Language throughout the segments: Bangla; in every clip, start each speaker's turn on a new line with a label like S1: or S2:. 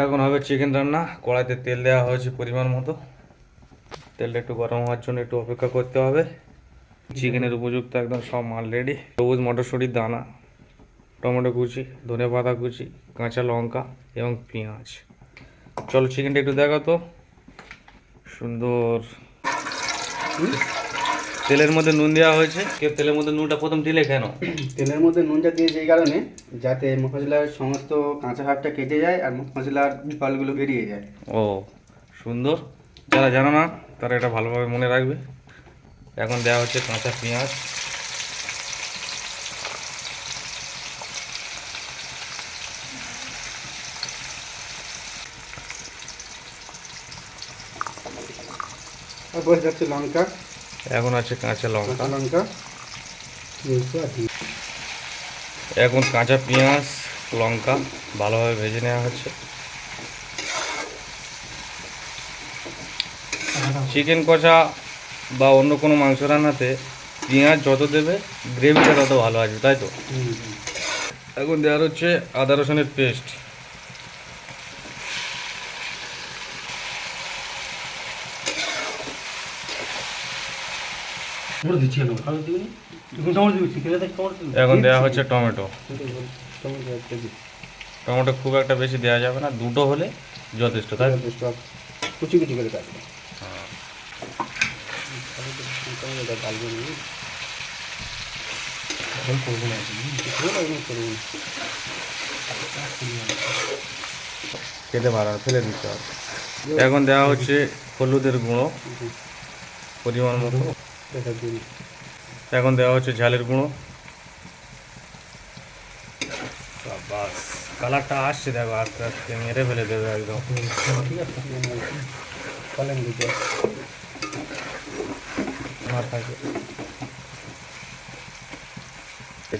S1: এখন হবে চিকেন রান্না। কড়াইতে তেল দেওয়া হয়েছে পরিমাণ মতো। তেলটা একটু গরম হওয়ার জন্য একটু অপেক্ষা করতে হবে। চিকেনের উপযুক্ত একদম সব মাল রেডি সবুজ মটরশুঁটির দানা, টমেটো কুচি, ধনে পাতা কুচি, কাঁচা লঙ্কা এবং পেঁয়াজ। চলো চিকেনটা একটু দেখো তো সুন্দর। তেলের মধ্যে নুন দেওয়া হয়েছে। কেউ তেলের মধ্যে নুনটা প্রথম দিলে কেন?
S2: তেলের মধ্যে নুনটা দিয়েছে এই কারণে যাতে মশলার সমস্ত কাঁচা ভাবটা কেটে যায় আর মশলার জলগুলো বেরিয়ে যায়।
S1: ও সুন্দর। যারা জানো না তারা এটা ভালোভাবে মনে রাখবে। এখন দেওয়া হচ্ছে কাঁচা পেঁয়াজ।
S2: আর বসে যাচ্ছে লঙ্কা।
S1: এখন আছে কাঁচা লঙ্কা।
S2: লঙ্কা
S1: এখন কাঁচা পেঁয়াজ লঙ্কা ভালোভাবে ভেজে নেওয়া হচ্ছে। চিকেন কষা বা অন্য কোনো মাংস রান্নাতে পেঁয়াজ যত দেবে গ্রেভিটা তত ভালো আসবে তাই তো। এখন দেওয়ার হচ্ছে আদা রসুনের পেস্ট
S2: টমেটো দিচ্ছি কেন ভালো দিবি এখন টমেটো দিবি চিকেনে টমেটো।
S1: এখন দেওয়া হচ্ছে টমেটো।
S2: টমেটো একটা
S1: টমেটো খুব একটা বেশি দেওয়া যাবে না দুটো হলে যথেষ্ট তাই?
S2: কুচি কুচি করে কাটবে।
S1: খেতে পারা ফেলে দিতে হবে। এখন দেওয়া হচ্ছে হলুদের গুঁড়ো পরিমাণ মতো। এখন দেওয়া হচ্ছে ঝালের গুঁড়ো। বাস কালারটা আসছে দেখো আস্তে আস্তে মেরে ফেলে দেবে একদম।
S2: ঠিক আছে কলেন দিতে
S1: আমার থাকে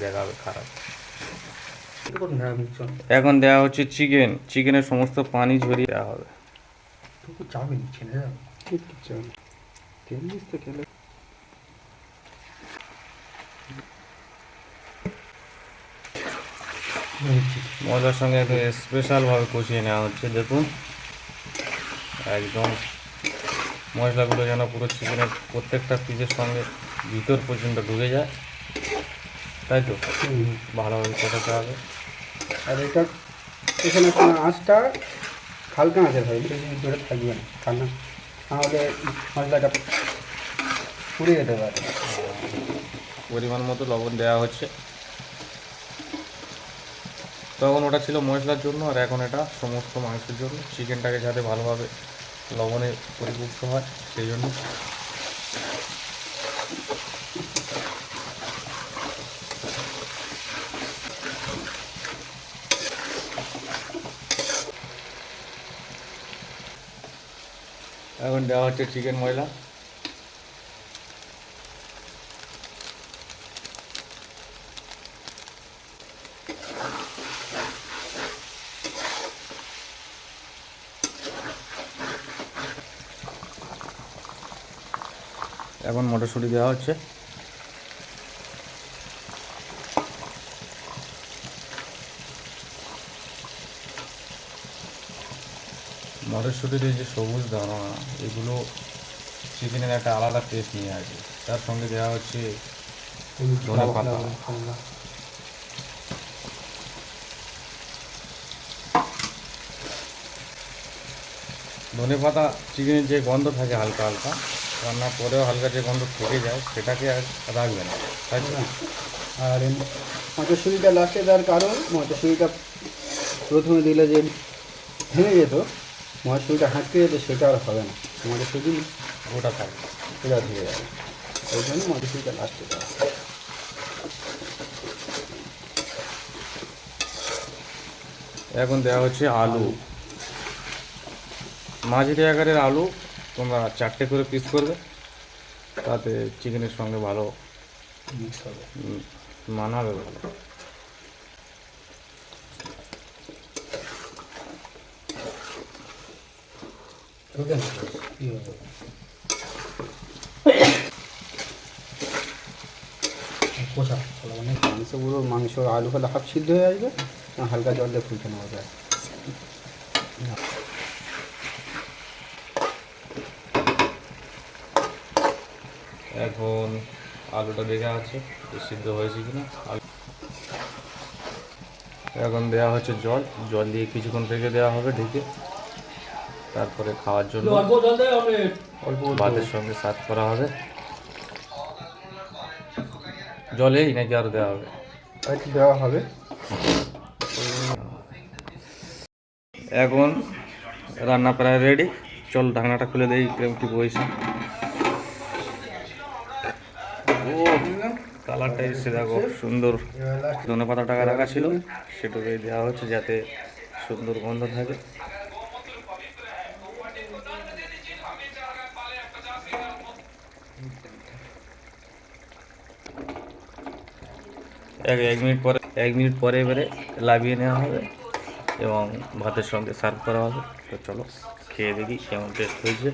S1: দেখাবে খারাপ। এখন দেওয়া হচ্ছে চিকেন। চিকেনের সমস্ত পানি ঝরিয়ে দেওয়া হবে।
S2: তোকে চাবে নিচ্ছে না
S1: মজার সঙ্গে একদম স্পেশালভাবে কষিয়ে নেওয়া হচ্ছে দেখুন। একদম মশলাগুলো যেন পুরো চিকেনের প্রত্যেকটা পিসের সঙ্গে ভিতর পর্যন্ত ঢুকে যায়। তাই তো? ভালোভাবে কষাতে হবে।
S2: আর এটা এখানে আঁচটা হালকা আঁচে হয় বেশি ধরে থাকবে না না তাহলে মশলাটা পুড়ে যেতে পারে।
S1: পরিমাণ মতো লবণ দেওয়া হচ্ছে। তখন ওটা ছিল মশলার জন্য আর এখন এটা সমস্ত মাংসের জন্য। চিকেনটাকে যাতে ভালোভাবে লবণে পরিপুষ্ট হয়, সেই জন্য। এখন দেওয়া হচ্ছে চিকেন ময়লা। এখন মটরশুঁটি দেওয়া হচ্ছে। মটরশুঁটির যে সবুজ দানা, এগুলো চিকেনের একটা আলাদা টেস্ট নিয়ে আসে। তার সঙ্গে দেওয়া হচ্ছে ধনে পাতা। চিকেনের যে গন্ধ থাকে হালকা হালকা রান্নার পরেও হালকা যে গন্ধ থেকে যায় সেটাকে আর রাখবে না। তাই তো?
S2: আর এই মটরশুঁটিটা লাস্টে দেওয়ার কারণ মটরশুঁটিটা প্রথমে দিলে যে ভেঙে যেত মটরশুঁটিটা হাঁটতে যেত সেটা আর হবে না। মটরশুঁটি
S1: গোটা থাকে
S2: সোজা ধুয়ে যাবে। ওই জন্য মটরশুঁটিটা লাস্টে দেওয়া
S1: এখন দেওয়া হচ্ছে আলু। মাঝারি আকারের আলু তোমরা চারটে করে পিস করবে তাতে চিকেনের সঙ্গে ভালো
S2: মিক্স হবে।
S1: মানাবে ভালো।
S2: কষা মানে মাংস পুরো মাংস আলু ফলে হাফ সিদ্ধ হয়ে আসবে হালকা জল দিয়ে ফুলতে নেওয়া যায়।
S1: এখন আলুটা দেখে আছে সিদ্ধ হয়েছে কিনা আলু। এখন দেওয়া হচ্ছে জল জল দিয়ে কিছুক্ষণ রেখে দেওয়া হবে ঢেকে। তারপরে খাওয়ার জন্য
S2: অল্প
S1: ভাতের সঙ্গে সার্ভ করা হবে। জলেই নাকি আরও দেওয়া হবে?
S2: একটু দেওয়া হবে?
S1: এখন রান্না প্রায় রেডি চল ঢাকনাটা খুলে দেই কিরম কি বইছে ও কালারটা এসে দেখো, সুন্দর। ধনে পাতা টাকা রাখা ছিল সেটুকুই দেওয়া হচ্ছে যাতে সুন্দর গন্ধ থাকে। এক এক মিনিট পরে, এক মিনিট পরে এবারে লাভিয়ে নেওয়া হবে এবং ভাতের সঙ্গে সার্ভ করা হবে। তো চলো, খেয়ে দেখি কেমন টেস্ট হয়েছে।